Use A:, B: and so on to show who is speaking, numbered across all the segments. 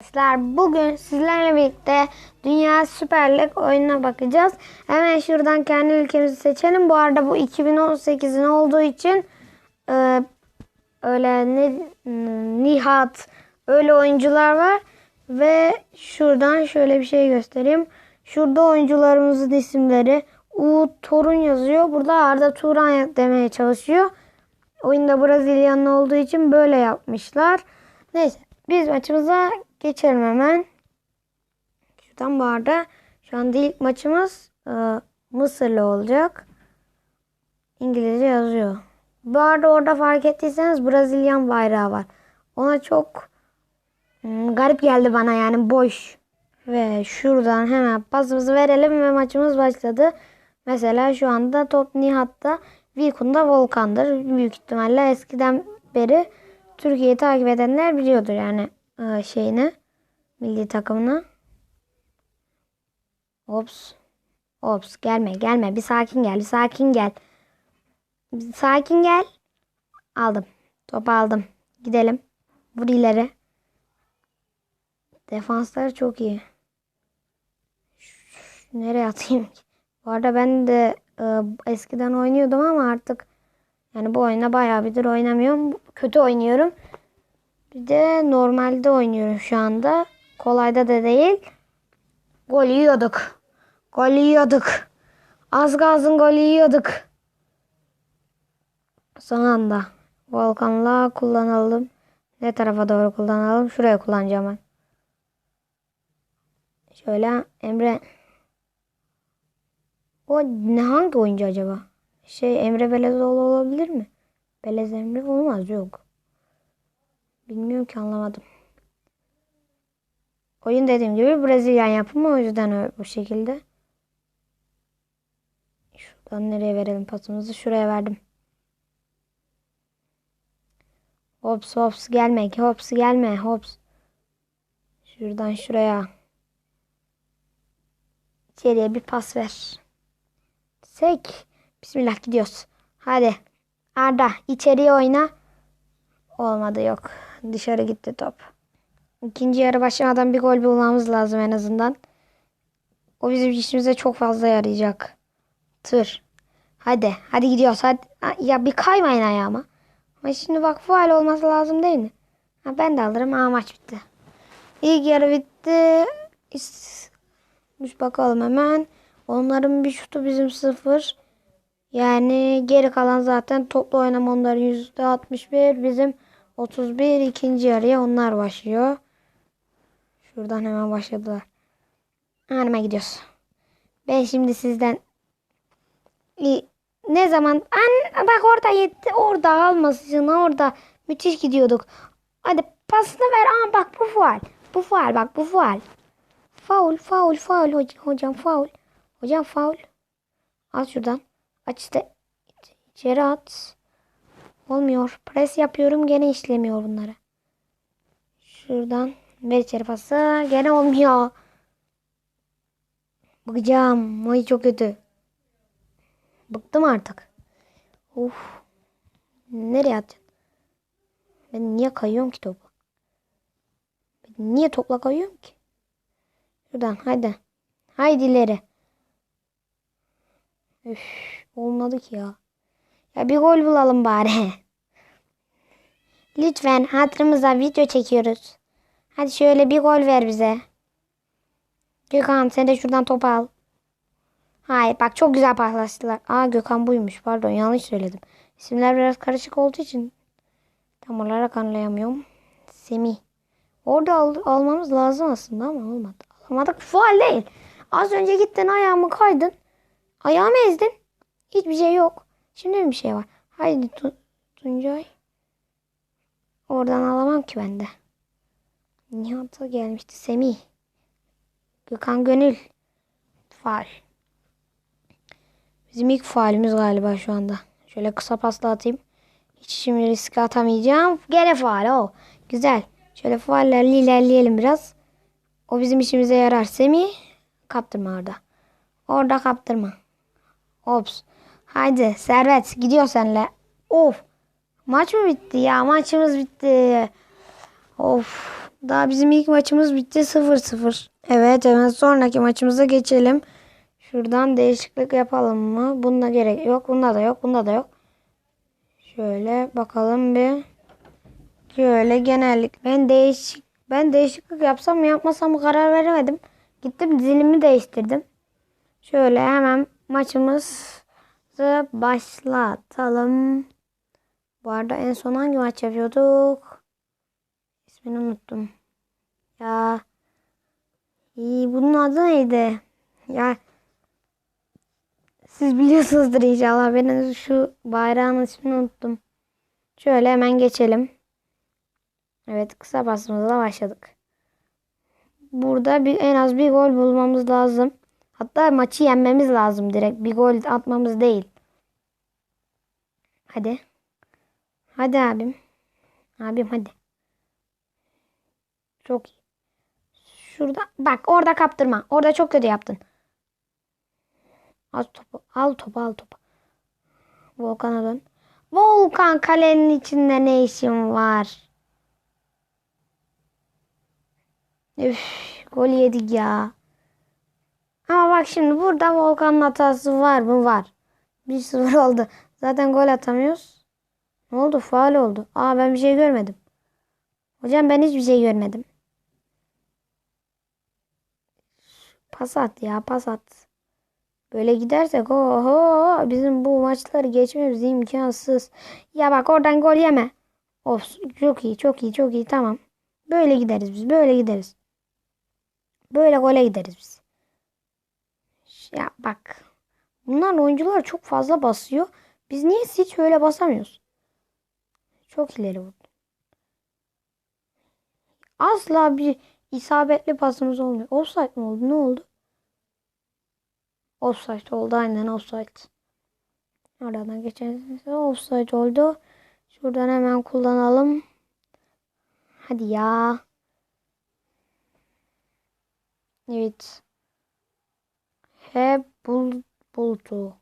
A: Arkadaşlar bugün sizlerle birlikte Dünya Süper Lig oyununa bakacağız. Hemen şuradan kendi ülkemizi seçelim. Bu arada bu 2018'in olduğu için e, öyle ne, Nihat öyle oyuncular var. Ve şuradan şöyle bir şey göstereyim. Şurada oyuncularımızın isimleri. U Torun yazıyor. Burada Arda Turan demeye çalışıyor. Oyunda Brezilyalı olduğu için böyle yapmışlar. Neyse biz maçımıza geçelim hemen. Şuradan bu arada şu anda ilk maçımız e, Mısırlı olacak. İngilizce yazıyor. Bu arada orada fark ettiyseniz Brezilyan bayrağı var. Ona çok hmm, garip geldi bana yani boş. Ve şuradan hemen pasımızı verelim ve maçımız başladı. Mesela şu anda top Nihat'ta, Vikunda Volkan'dır. Büyük ihtimalle eskiden beri Türkiye'yi takip edenler biliyordur yani e, şeyini, milli takımını. Ops. Ops gelme gelme bir sakin gel bir sakin gel. Bir sakin gel. Aldım. Topu aldım. Gidelim. Vur ileri. Defansları çok iyi. Nereye atayım ki? Bu arada ben de e, eskiden oynuyordum ama artık yani bu oyuna bayağı birdir oynamıyorum. Kötü oynuyorum. Bir de normalde oynuyorum şu anda. Kolayda da değil. Gol yiyorduk. Gol yiyorduk. Az gazın golü yiyorduk. Son anda. Volkan'la kullanalım. Ne tarafa doğru kullanalım? Şuraya kullanacağım ben. Şöyle Emre. O ne hangi oyuncu acaba? Şey Emre Belezoğlu olabilir mi? Belez Emre olmaz yok. Bilmiyorum ki anlamadım. Oyun dediğim gibi Brezilyan yapımı o yüzden bu şekilde. Şuradan nereye verelim pasımızı? Şuraya verdim. Hops hops gelme. Hops gelme. Hops. Şuradan şuraya. İçeriye bir pas ver. Sek. Bismillah gidiyoruz. Hadi. Arda içeriye oyna. Olmadı yok. Dışarı gitti top. İkinci yarı başlamadan bir gol bulmamız lazım en azından. O bizim işimize çok fazla yarayacak. Tır. Hadi. Hadi gidiyoruz. Hadi. Ya bir kaymayın ayağıma. Ama şimdi bak faal olması lazım değil mi? Ha, ben de alırım. Ha maç bitti. İlk yarı bitti. İst- bakalım hemen. Onların bir şutu bizim sıfır. Yani geri kalan zaten toplu oynama onların %61. Bizim 31. ikinci yarıya onlar başlıyor. Şuradan hemen başladılar. Hanıma gidiyoruz. Ben şimdi sizden ne zaman an bak orada yetti orada almasın orada müthiş gidiyorduk. Hadi pasını ver. Aa bak bu faul. Bu faul bak bu faul. Faul faul faul hocam, hocam faul. Hocam faul. Al şuradan. Aç işte. İçeri at. Olmuyor. Pres yapıyorum gene işlemiyor bunları. Şuradan ver içeri pası. Gene olmuyor. Bakacağım. Ay çok kötü. Bıktım artık. Of. Nereye atacaksın? Ben niye kayıyorum ki topu? Ben niye topla kayıyorum ki? Şuradan haydi. Haydi ileri. Üf, olmadı ki ya. Ya bir gol bulalım bari. Lütfen hatırımıza video çekiyoruz. Hadi şöyle bir gol ver bize. Gökhan sen de şuradan topu al. Hayır bak çok güzel paslaştılar. Aa Gökhan buymuş pardon yanlış söyledim. İsimler biraz karışık olduğu için tam olarak anlayamıyorum. Semih. Orada al almamız lazım aslında ama olmadı. Alamadık faal değil. Az önce gittin ayağımı kaydın. Ayağımı ezdin. Hiçbir şey yok. Şimdi bir şey var? Haydi tu Tuncay. Oradan alamam ki ben de. Nihat'a gelmişti. Semih. Gökhan Gönül. Faal. Bizim ilk faalimiz galiba şu anda. Şöyle kısa pasla atayım. Hiç şimdi riske atamayacağım. Gene faal o. Güzel. Şöyle faallerle ilerleyelim biraz. O bizim işimize yarar. Semih. Kaptırma orada. Orada kaptırma. Ops. Haydi Servet gidiyor senle. Of. Maç mı bitti ya? Maçımız bitti. Of. Daha bizim ilk maçımız bitti 0-0. Evet hemen sonraki maçımıza geçelim. Şuradan değişiklik yapalım mı? Bunda gerek yok. Bunda da yok. Bunda da yok. Şöyle bakalım bir. Şöyle genellik. Ben değişik ben değişiklik yapsam mı yapmasam mı karar veremedim. Gittim dilimi değiştirdim. Şöyle hemen maçımızı başlatalım. Bu arada en son hangi maç yapıyorduk? İsmini unuttum. Ya iyi, bunun adı neydi? Ya siz biliyorsunuzdur inşallah. Ben şu bayrağın ismini unuttum. Şöyle hemen geçelim. Evet kısa pasımızla başladık. Burada bir en az bir gol bulmamız lazım. Hatta maçı yenmemiz lazım direkt. Bir gol atmamız değil. Hadi. Hadi abim. Abim hadi. Çok iyi. Şurada bak orada kaptırma. Orada çok kötü yaptın. Al topu. Al topu al topu. Volkan'a dön. Volkan kalenin içinde ne işin var? Üf, gol yedik ya. Ama bak şimdi burada Volkan'ın hatası var mı? Var. 1-0 oldu. Zaten gol atamıyoruz. Ne oldu? Faal oldu. Aa ben bir şey görmedim. Hocam ben hiçbir şey görmedim. Pas at ya pas at. Böyle gidersek oho bizim bu maçları geçmemiz imkansız. Ya bak oradan gol yeme. Of çok iyi çok iyi çok iyi tamam. Böyle gideriz biz böyle gideriz. Böyle gole gideriz biz. Ya bak. Bunlar oyuncular çok fazla basıyor. Biz niye hiç öyle basamıyoruz? Çok ileri vurdu. Asla bir isabetli pasımız olmuyor. Offside mi oldu? Ne oldu? Offside oldu. Aynen offside. Aradan geçen offside oldu. Şuradan hemen kullanalım. Hadi ya. Evet. He bul buldu.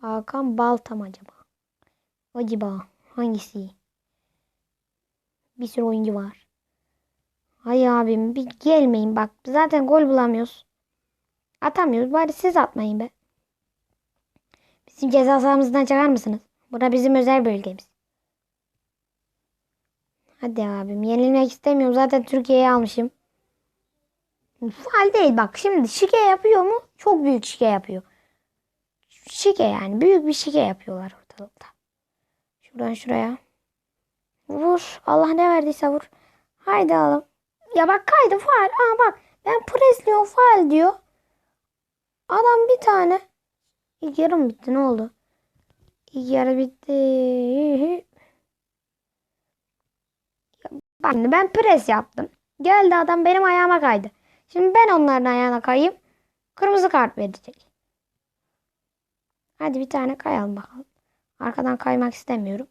A: Hakan Baltam acaba? Acaba hangisi? Bir sürü oyuncu var. Hay abim bir gelmeyin bak. Zaten gol bulamıyoruz. Atamıyoruz. Bari siz atmayın be. Bizim ceza sahamızdan çıkar mısınız? Bura bizim özel bölgemiz. Hadi abim. Yenilmek istemiyorum. Zaten Türkiye'ye almışım. Faal değil bak. Şimdi şike yapıyor mu? Çok büyük şike yapıyor. Şike yani. Büyük bir şike yapıyorlar ortalıkta. Şuradan şuraya. Vur. Allah ne verdiyse vur. Haydi oğlum. Ya bak kaydı faal. Aa bak. Ben presliyorum faal diyor. Adam bir tane. İlk yarım bitti. Ne oldu? İlk yarı bitti. Bak şimdi ben pres yaptım. Geldi adam benim ayağıma kaydı. Şimdi ben onların ayağına kayayım. Kırmızı kart verecek. Hadi bir tane kayalım bakalım. Arkadan kaymak istemiyorum.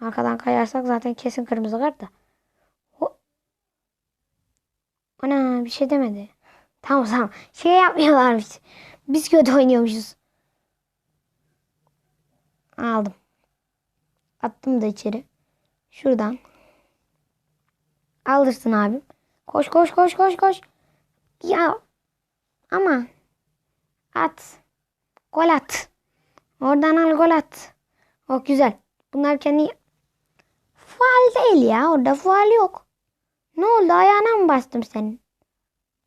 A: Arkadan kayarsak zaten kesin kırmızı kart da. Ho- Ana bir şey demedi. Tamam tamam. Şey yapmıyorlarmış. Biz kötü oynuyormuşuz. Aldım. Attım da içeri. Şuradan. Alırsın abim. Koş koş koş koş koş. Ya ama at. Gol at. Oradan al gol at. O güzel. Bunlar kendi faal değil ya. Orada faal yok. Ne oldu? Ayağına mı bastım senin?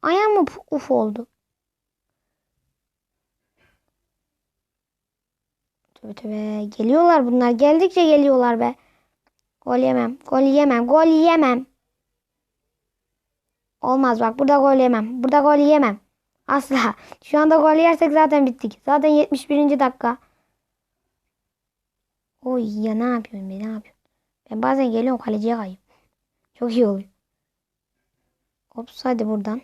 A: Ayağın mı uf oldu? Tövbe tövbe. Geliyorlar bunlar. Geldikçe geliyorlar be. Gol yemem. Gol yemem. Gol yemem. Olmaz bak burada gol yemem. Burada gol yemem. Asla. Şu anda gol yersek zaten bittik. Zaten 71. dakika. Oy ya ne yapıyorsun be ne yapıyorsun? Ben bazen geliyorum kaleciye kayıp. Çok iyi oluyor. Ops hadi buradan.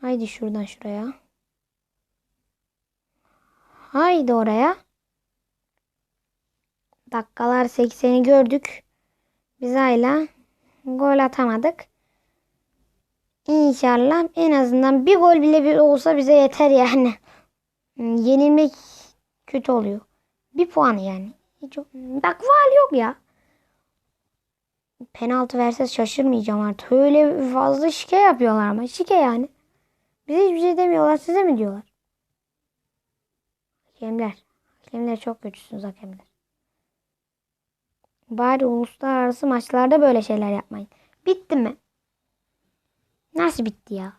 A: Haydi şuradan şuraya. Haydi oraya. Dakikalar 80'i gördük. Biz hala gol atamadık. İnşallah en azından bir gol bile olsa bize yeter yani. Yenilmek kötü oluyor. Bir puan yani. Hiç, bak faal yok ya. penaltı verse şaşırmayacağım artık. Öyle fazla şike yapıyorlar ama. Şike yani. Bize hiçbir şey demiyorlar. Size mi diyorlar? Hakemler. Hakemler çok kötüsünüz hakemler. Bari uluslararası maçlarda böyle şeyler yapmayın. Bitti mi? Nasıl bitti ya?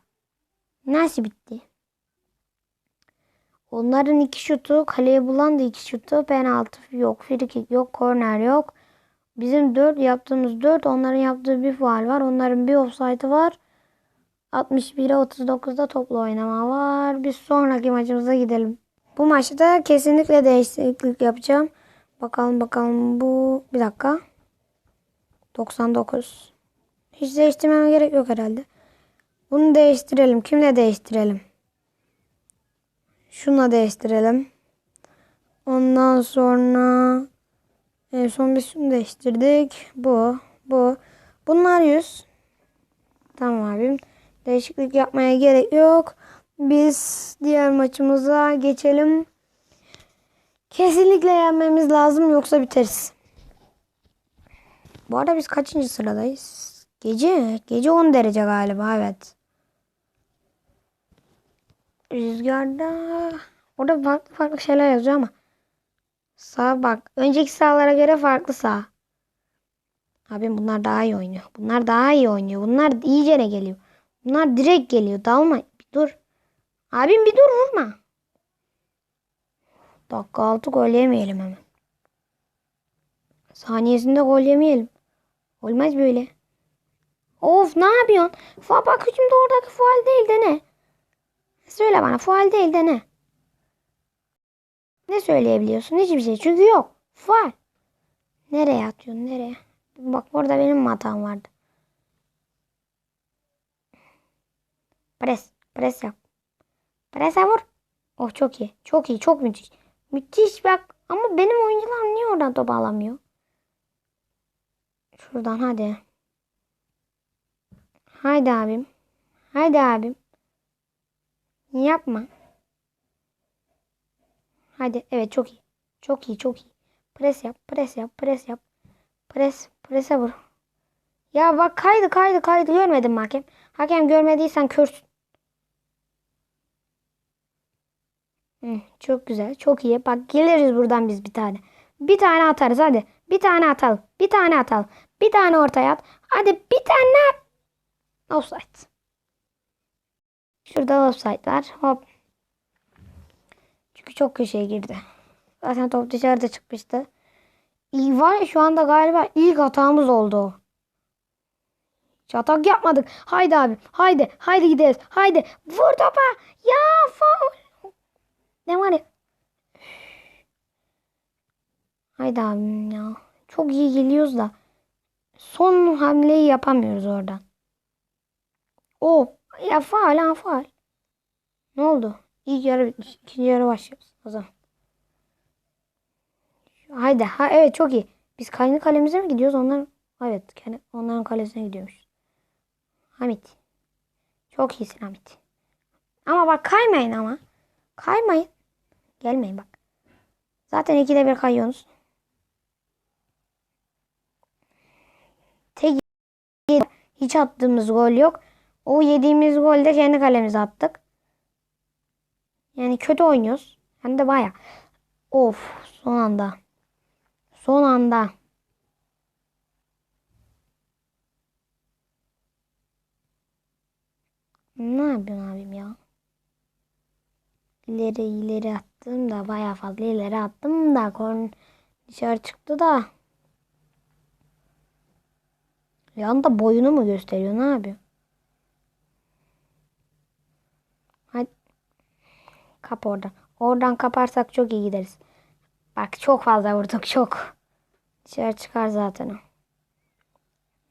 A: Nasıl bitti? Onların iki şutu, kaleye bulan da iki şutu, penaltı yok, frikik yok, korner yok. Bizim dört yaptığımız dört, onların yaptığı bir faal var. Onların bir offside'ı var. 61'e 39'da toplu oynama var. Biz sonraki maçımıza gidelim. Bu maçta kesinlikle değişiklik yapacağım. Bakalım bakalım bu bir dakika. 99. Hiç değiştirmeme gerek yok herhalde. Bunu değiştirelim. Kimle değiştirelim? Şunla değiştirelim. Ondan sonra en son biz şunu değiştirdik. Bu, bu. Bunlar 100. Tamam abim. Değişiklik yapmaya gerek yok. Biz diğer maçımıza geçelim. Kesinlikle yenmemiz lazım yoksa biteriz. Bu arada biz kaçıncı sıradayız? Gece. Gece 10 derece galiba evet. Rüzgarda orada farklı farklı şeyler yazıyor ama sağ bak. Önceki sahalara göre farklı saha. Abim bunlar daha iyi oynuyor. Bunlar daha iyi oynuyor. Bunlar iyice ne geliyor. Bunlar direkt geliyor. Dalma. Bir dur. Abim bir dur vurma. Dakika altı gol yemeyelim hemen. Saniyesinde gol yemeyelim. Olmaz böyle. Of ne yapıyorsun? Fa bak şimdi oradaki faal değil de ne? Söyle bana faal değil de ne? Ne söyleyebiliyorsun? Hiçbir şey. Çünkü yok. Faal. Nereye atıyorsun? Nereye? Bak burada benim hatam vardı. Pres. Pres yap. Prese vur. Oh çok iyi. Çok iyi. Çok müthiş. Müthiş bak. Ama benim oyuncular niye oradan top alamıyor? Şuradan hadi. Haydi abim. Haydi abim. Yapma. Hadi. Evet çok iyi. Çok iyi. Çok iyi. Pres yap. Pres yap. Pres yap. Pres. Prese vur. Ya bak kaydı kaydı kaydı. Görmedin mi hakem? Hakem görmediysen körsün. Hı, çok güzel. Çok iyi. Bak geliriz buradan biz bir tane. Bir tane atarız hadi. Bir tane atalım. Bir tane atalım. Bir tane ortaya at. Hadi bir tane offside. Şurada offside var. Hop. Çünkü çok köşeye girdi. Zaten top dışarıda çıkmıştı. İyi var şu anda galiba ilk hatamız oldu o. Hiç atak yapmadık. Haydi abi. Haydi. Haydi gideriz. Haydi. Vur topa. Ya faul. Ne var ya? Haydi abim ya. Çok iyi geliyoruz da. Son hamleyi yapamıyoruz oradan. O ya faal ha faal. Ne oldu? İlk yarı bitmiş. İkinci yarı başlıyoruz o zaman. Haydi. Ha, evet çok iyi. Biz kendi kalemize mi gidiyoruz? Onlar evet kendi, onların kalesine gidiyormuş. Hamit. Çok iyisin Hamit. Ama bak kaymayın ama. Kaymayın. Gelmeyin bak. Zaten ikide bir kayıyorsunuz. Tek hiç attığımız gol yok. O yediğimiz golde kendi kalemize attık. Yani kötü oynuyoruz. Hem de baya. Of son anda. Son anda. Ne yapıyorsun abim ya? İleri ileri attım da baya fazla ileri attım da korn dışarı çıktı da. Yanda boyunu mu gösteriyor? Ne yapıyor? Hadi. Kap oradan. Oradan kaparsak çok iyi gideriz. Bak çok fazla vurduk çok. Dışarı çıkar zaten o.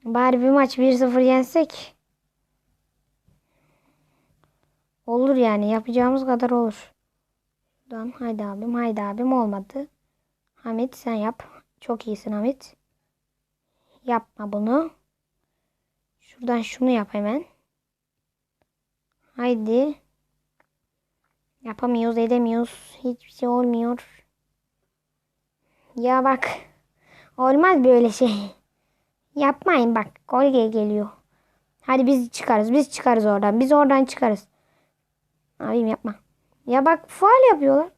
A: Bari bir maç 1-0 yensek. Olur yani yapacağımız kadar olur. Şuradan haydi abim haydi abim olmadı. Hamit sen yap. Çok iyisin Hamit. Yapma bunu. Şuradan şunu yap hemen. Haydi. Yapamıyoruz edemiyoruz. Hiçbir şey olmuyor. Ya bak. Olmaz böyle şey. Yapmayın bak. Gol gel- geliyor. Hadi biz çıkarız. Biz çıkarız oradan. Biz oradan çıkarız. Abim yapma. Ya bak faal yapıyorlar.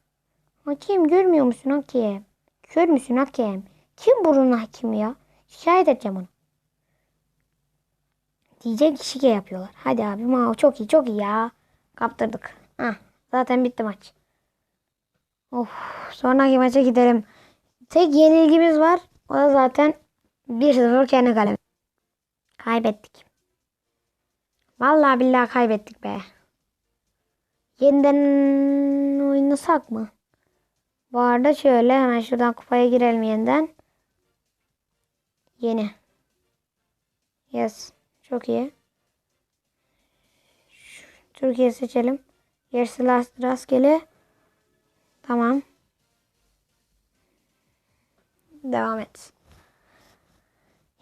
A: Hakem görmüyor musun hakem? Kör müsün hakem? Kim burun hakim ya? Şikayet edeceğim onu. Diyecek şike yapıyorlar. Hadi abi ma çok iyi çok iyi ya. Kaptırdık. Hah, zaten bitti maç. Of, sonraki maça gidelim. Tek yenilgimiz var. O da zaten 1-0 kendi kalemiz. Kaybettik. Vallahi billahi kaybettik be. Yeniden oynasak mı? Bu arada şöyle hemen şuradan kupaya girelim yeniden. Yeni. Yes. Çok iyi. Türkiye seçelim. Gerisi rast- rastgele. Tamam. Devam et.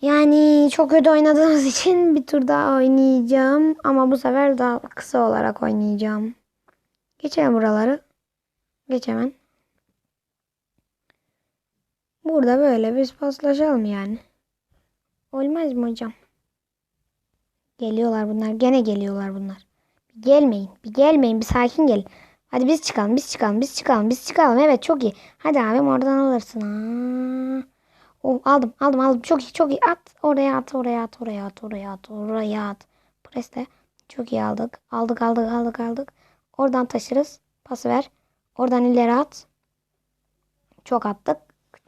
A: Yani çok kötü oynadığımız için bir tur daha oynayacağım. Ama bu sefer daha kısa olarak oynayacağım. Geçelim buraları. Geç hemen. Burada böyle biz paslaşalım yani. Olmaz mı hocam? Geliyorlar bunlar. Gene geliyorlar bunlar. Bir gelmeyin. Bir gelmeyin. Bir sakin gelin. Hadi biz çıkalım. Biz çıkalım. Biz çıkalım. Biz çıkalım. Evet çok iyi. Hadi abim oradan alırsın. Ha. Oh, aldım. Aldım. Aldım. Çok iyi. Çok iyi. At. Oraya at. Oraya at. Oraya at. Oraya at. Oraya at. Presle. Çok iyi aldık. Aldık. Aldık. Aldık. Aldık. Oradan taşırız. Pas ver. Oradan ileri at. Çok attık.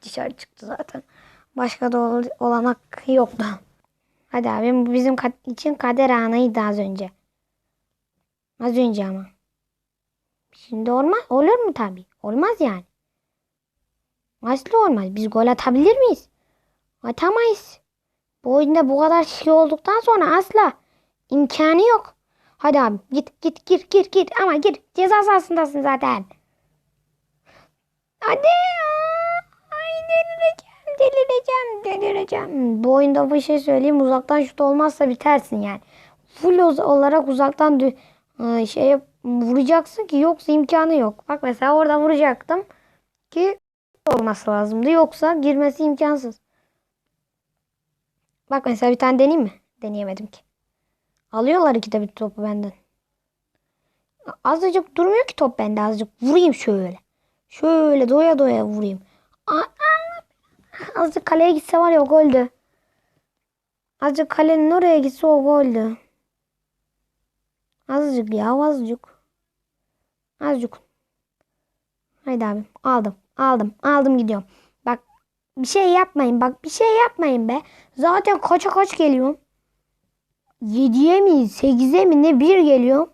A: Dışarı çıktı zaten. Başka da ol- olanak yoktu. Hadi abim bu bizim için kader anıydı az önce. Az önce ama. Şimdi olmaz. Olur mu tabii? Olmaz yani. Aslı olmaz. Biz gol atabilir miyiz? Atamayız. Bu oyunda bu kadar şey olduktan sonra asla imkanı yok. Hadi abi git git gir gir gir ama gir. Ceza sahasındasın zaten. Hadi. Ay delireceğim delireceğim delireceğim. Bu oyunda bir şey söyleyeyim uzaktan şut olmazsa bitersin yani. Full olarak uzaktan şeye vuracaksın ki yoksa imkanı yok. Bak mesela orada vuracaktım ki olması lazımdı. Yoksa girmesi imkansız. Bak mesela bir tane deneyeyim mi? Deneyemedim ki. Alıyorlar iki de bir topu benden. Azıcık durmuyor ki top bende azıcık. Vurayım şöyle. Şöyle doya doya vurayım. Azıcık kaleye gitse var ya o goldü. Azıcık kalenin oraya gitse o goldü. Azıcık ya azıcık. Azıcık. Haydi abim aldım. Aldım. Aldım gidiyorum. Bak bir şey yapmayın. Bak bir şey yapmayın be. Zaten kaça kaç geliyorum. 7'ye mi 8'e mi ne bir geliyor.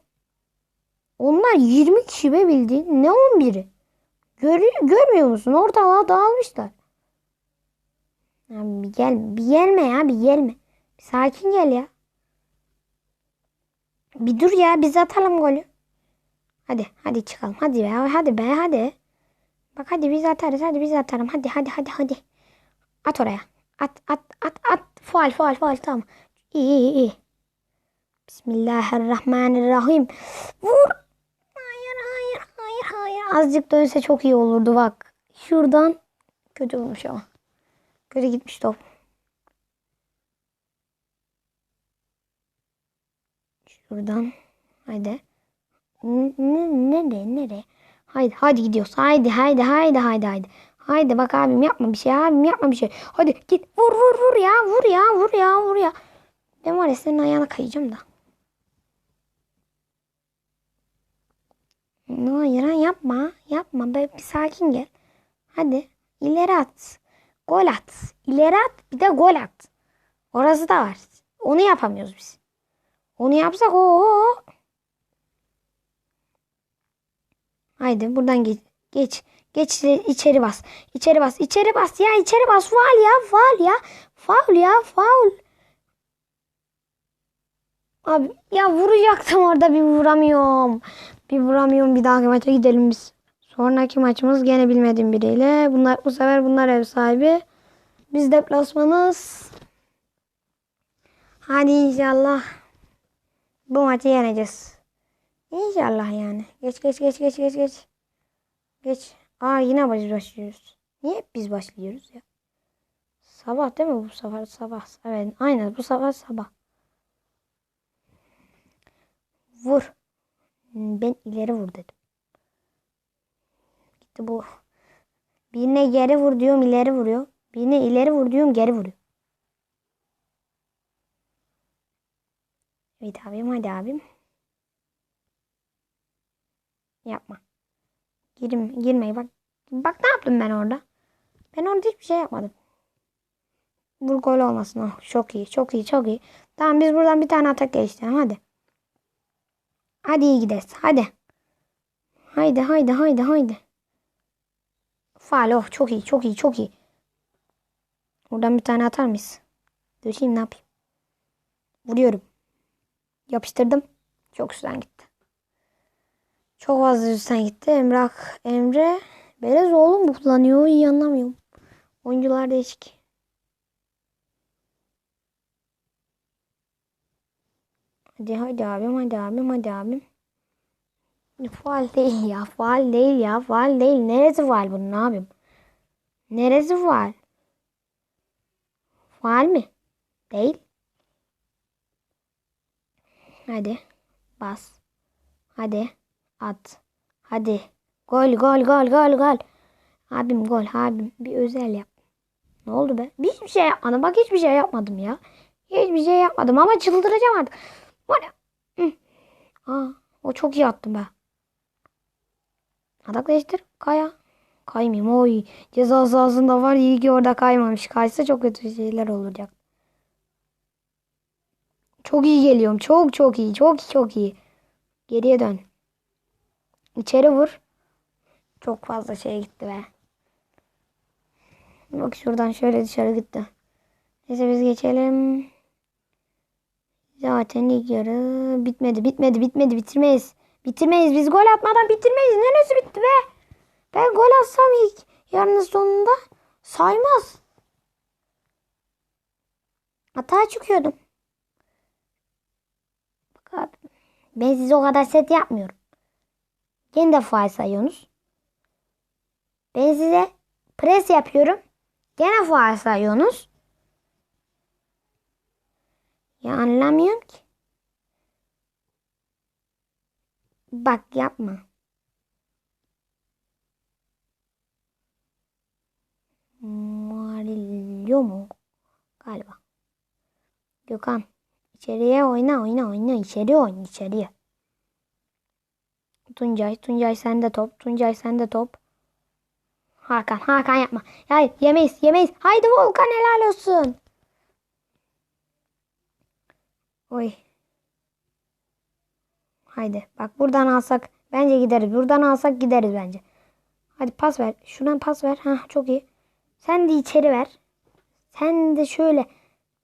A: Onlar 20 kişi be bildiğin. Ne 11'i? Görüyor, görmüyor musun? Ortalığa dağılmışlar. Abi bir gel, bir gelme ya, bir gelme. Bir sakin gel ya. Bir dur ya, biz atalım golü. Hadi, hadi çıkalım. Hadi be, hadi be, hadi. Bak hadi biz atarız, hadi biz atarım. Hadi, hadi, hadi, hadi. At oraya. At, at, at, at. Faal, faal, faal. Tamam. İyi, iyi, iyi. Bismillahirrahmanirrahim. Vur. Hayır, hayır, hayır, hayır. Azıcık dönse çok iyi olurdu bak. Şuradan kötü olmuş ama. Kötü gitmiş top. Şuradan. Haydi. Nereye, nereye? Haydi, haydi gidiyoruz. Haydi, haydi, haydi, haydi, haydi. Haydi bak abim yapma bir şey, abim yapma bir şey. Hadi git vur, vur, vur ya, vur ya, vur ya, vur ya. Ben var ya senin ayağına kayacağım da. Hayır ha, yapma. Yapma. Be, bir sakin gel. Hadi. ileri at. Gol at. İleri at. Bir de gol at. Orası da var. Onu yapamıyoruz biz. Onu yapsak o. Haydi buradan geç. Geç. Geç içeri bas. İçeri bas. İçeri bas ya. içeri bas. Faul ya. Faul ya. Faul ya. Faul. Abi ya vuracaktım orada bir vuramıyorum. Bir vuramıyorum. Bir dahaki maça gidelim biz. Sonraki maçımız gene bilmediğim biriyle. Bunlar bu sefer bunlar ev sahibi. Biz deplasmanız. Hadi inşallah bu maçı yeneceğiz. İnşallah yani. Geç geç geç geç geç geç. Geç. Aa yine biz başlıyoruz. Niye hep biz başlıyoruz ya? Sabah değil mi bu sefer sabah? Evet aynen bu sefer sabah. Vur. Ben ileri vur dedim. Gitti bu. Birine geri vur diyorum ileri vuruyor. Birine ileri vur diyorum geri vuruyor. Evet abim hadi abim. Yapma. Girme, girmeyi bak. Bak ne yaptım ben orada. Ben orada hiçbir şey yapmadım. Vur gol olmasın. Oh, çok iyi, çok iyi, çok iyi. Tamam biz buradan bir tane atak geliştirelim. Hadi. Hadi iyi gideriz. Hadi. Haydi, haydi, haydi, haydi. Faal. Oh çok iyi, çok iyi, çok iyi. Buradan bir tane atar mıyız? Döşeyim ne yapayım? Vuruyorum. Yapıştırdım. Çok üstten gitti. Çok fazla üstten gitti. Emrah, Emre. Berez oğlum bu kullanıyor. İyi anlamıyorum. Oyuncular değişik. Hadi hadi abim hadi abim hadi abim. Faal değil ya. Faal değil ya. Faal değil. Neresi faal bunun abim? Neresi faal? Faal mi? Değil. Hadi. Bas. Hadi. At. Hadi. Gol gol gol gol gol. Abim gol abim. Bir özel yap. Ne oldu be? Hiçbir şey yapmadım. Bak hiçbir şey yapmadım ya. Hiçbir şey yapmadım ama çıldıracağım artık. Ya. Hı. Aa, o çok iyi attım be. Adak. Kaya. Kaymayayım. Oy. Ceza sahasında var. İyi ki orada kaymamış. Kaysa çok kötü şeyler olacak. Çok iyi geliyorum. Çok çok iyi. Çok çok iyi. Geriye dön. İçeri vur. Çok fazla şey gitti be. Bak şuradan şöyle dışarı gitti. Neyse biz geçelim. Zaten ilk yarı bitmedi. Bitmedi. Bitmedi. Bitirmeyiz. Bitirmeyiz. Biz gol atmadan bitirmeyiz. Neresi bitti be? Ben gol atsam ilk yarının sonunda saymaz. Hata çıkıyordum. Bak abi. Ben size o kadar set yapmıyorum. Gene de sayıyorsunuz. Ben size pres yapıyorum. Gene faal sayıyorsunuz. Ya anlamıyorum ki. Bak yapma. Marillo mu? Galiba. Gökhan. İçeriye oyna oyna oyna. İçeri oyna içeriye. Tuncay. Tuncay sende top. Tuncay sende top. Hakan. Hakan yapma. Hayır yemeyiz yemeyiz. Haydi Volkan helal olsun. Oy. Haydi. Bak buradan alsak bence gideriz. Buradan alsak gideriz bence. Hadi pas ver. Şuradan pas ver. Hah çok iyi. Sen de içeri ver. Sen de şöyle.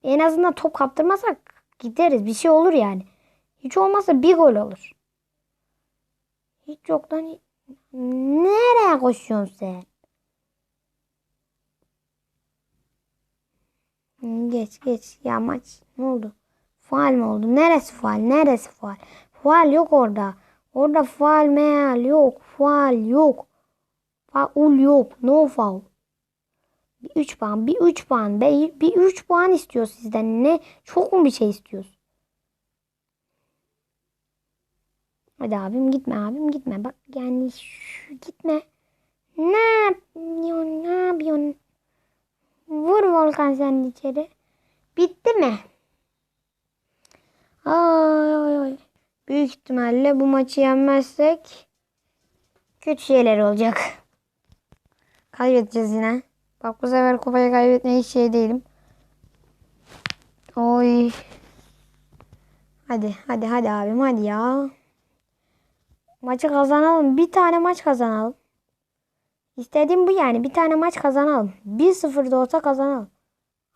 A: En azından top kaptırmasak gideriz. Bir şey olur yani. Hiç olmazsa bir gol olur. Hiç yoktan nereye koşuyorsun sen? Geç geç. Ya maç ne oldu? Faal mi oldu? Neresi faal? Neresi faal? Faal yok orada. Orada faal meal yok. Faal yok. Faul yok. No faul. Bir 3 puan. Bir 3 puan. Bir, bir 3 puan istiyor sizden. Ne? Çok mu bir şey istiyorsun? Hadi abim gitme abim gitme. Bak yani şu gitme. Ne yapıyorsun? Ne yapıyorsun? Vur Volkan sen içeri. Bitti mi? Ay ay ay. Büyük ihtimalle bu maçı yenmezsek kötü şeyler olacak. Kaybedeceğiz yine. Bak bu sefer kupayı kaybetmeye hiç şey değilim. Oy. Hadi hadi hadi abim hadi ya. Maçı kazanalım. Bir tane maç kazanalım. İstediğim bu yani. Bir tane maç kazanalım. 1-0 da olsa kazanalım.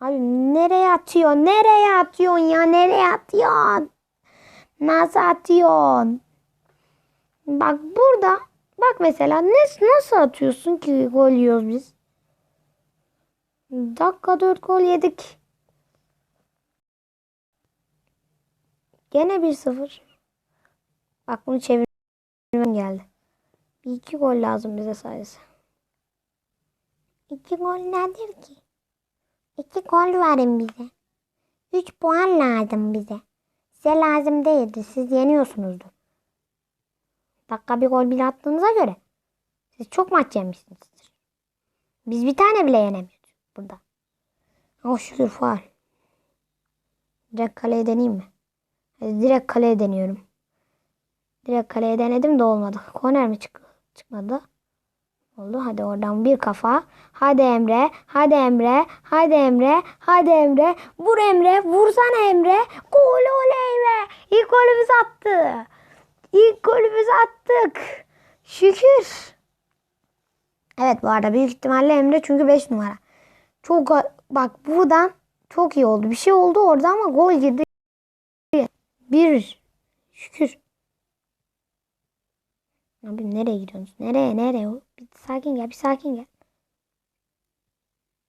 A: Abi nereye atıyorsun? Nereye atıyorsun ya? Nereye atıyorsun? Nasıl atıyorsun? Bak burada. Bak mesela nasıl, nasıl atıyorsun ki gol yiyoruz biz? Dakika 4 gol yedik. Gene 1-0. Bak bunu çevirmem geldi. Bir gol lazım bize sadece. İki gol nedir ki? İki gol verin bize. Üç puan lazım bize. Size lazım değildi. Siz yeniyorsunuzdur. Dakika bir gol bile attığınıza göre. Siz çok maç yemişsinizdir. Biz bir tane bile yenemiyoruz burada. Oh şükür faal. Direkt kaleye deneyeyim mi? Hadi direkt kaleye deniyorum. Direkt kaleye denedim de olmadı. Korner mi çık çıkmadı? Oldu. Hadi oradan bir kafa. Hadi Emre. Hadi Emre. Hadi Emre. Hadi Emre. Vur Emre. Vursana Emre. Gol oley be. İlk golümüzü attı. İlk golümüzü attık. Şükür. Evet bu arada büyük ihtimalle Emre çünkü 5 numara. Çok bak buradan çok iyi oldu. Bir şey oldu orada ama gol girdi. Bir. Şükür. Abi nereye gidiyorsunuz? Nereye nereye? Bir sakin gel bir sakin gel.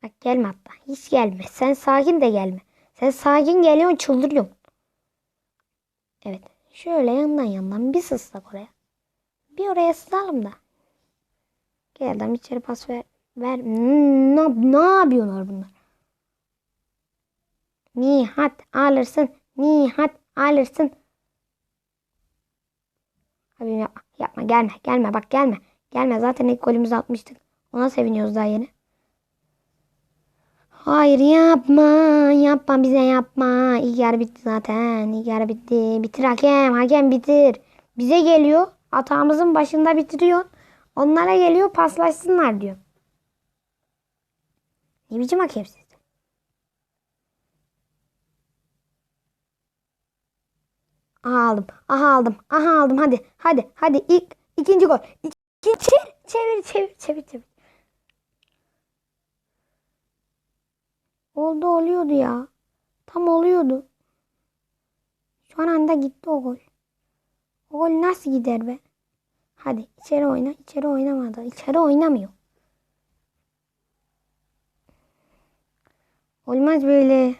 A: Bak gelme hatta. Hiç gelme. Sen sakin de gelme. Sen sakin geliyorsun çıldırıyorsun. Evet. Şöyle yandan yandan bir sızsak oraya. Bir oraya sızalım da. Gel adam içeri pas ver. Ver. Ne, ne yapıyorlar bunlar? Nihat alırsın. Nihat alırsın. Abi yapma. Gelme. Gelme bak gelme. Gelme zaten ilk golümüzü atmıştık. Ona seviniyoruz daha yeni. Hayır yapma. Yapma bize yapma. İlk yarı bitti zaten. İlk yarı bitti. Bitir hakem. Hakem bitir. Bize geliyor. Atağımızın başında bitiriyor. Onlara geliyor paslaşsınlar diyor. Ne biçim hakemsiz? Aha aldım. Aha aldım. Aha aldım. Hadi. Hadi. Hadi. İlk ikinci gol. İkinci çevir. Çevir. Çevir. Çevir. Oldu oluyordu ya. Tam oluyordu. An anda gitti o gol. O gol nasıl gider be? Hadi içeri oyna. İçeri oynamadı. İçeri oynamıyor. Olmaz böyle.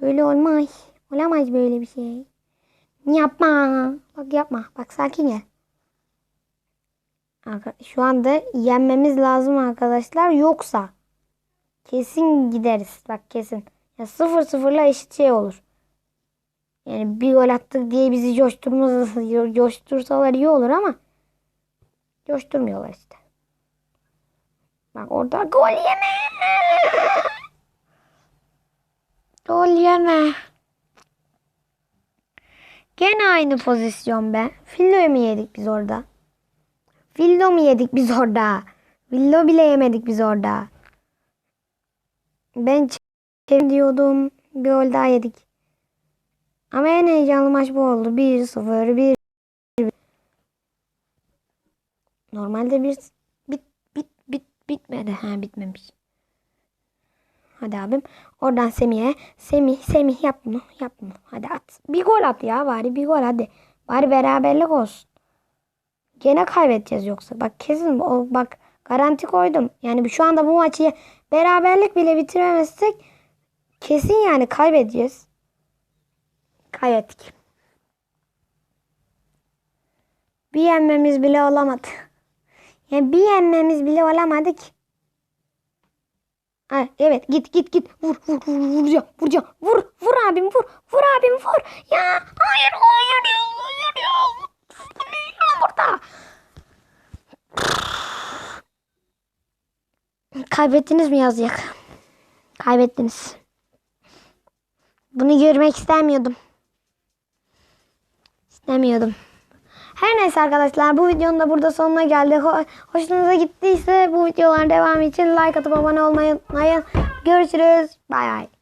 A: Böyle olmaz. Olamaz böyle bir şey. Yapma. Bak yapma. Bak sakin gel. Şu anda yenmemiz lazım arkadaşlar. Yoksa kesin gideriz. Bak kesin. Ya sıfır sıfırla eşit şey olur. Yani bir gol attık diye bizi coşturmaz, coştursalar iyi olur ama coşturmuyorlar işte. Bak orada gol yeme. Gol yeme. Gene aynı pozisyon be. Fillo'yu mu yedik biz orada? Fillo mu yedik biz orada? Fillo bile yemedik biz orada. Ben çevirdim diyordum. Bir gol daha yedik. Ama en heyecanlı maç bu oldu. 1-0, 1 Normalde bir bit bit bit bitmedi. Ha bitmemiş. Hadi abim. Oradan Semih'e. Semih, Semih yap bunu. Yap bunu. Hadi at. Bir gol at ya bari. Bir gol hadi. Bari beraberlik olsun. Gene kaybedeceğiz yoksa. Bak kesin o bak garanti koydum. Yani şu anda bu maçı beraberlik bile bitiremezsek kesin yani kaybedeceğiz. Kaybettik. Bir yenmemiz bile olamadı. Yani bir yenmemiz bile olamadık. Ha, evet git git git. Vur vur vur vuracağım vuracağım. Vur vur abim vur vur abim vur. Ya hayır hayır ya hayır ya. Ya burada. Kaybettiniz mi yazacak kaybettiniz. Bunu görmek istemiyordum. İstemiyordum her neyse arkadaşlar bu videonun da burada sonuna geldi. Ho- hoşunuza gittiyse bu videoların devamı için like atıp abone olmayı unutmayın. Görüşürüz. Bay bay.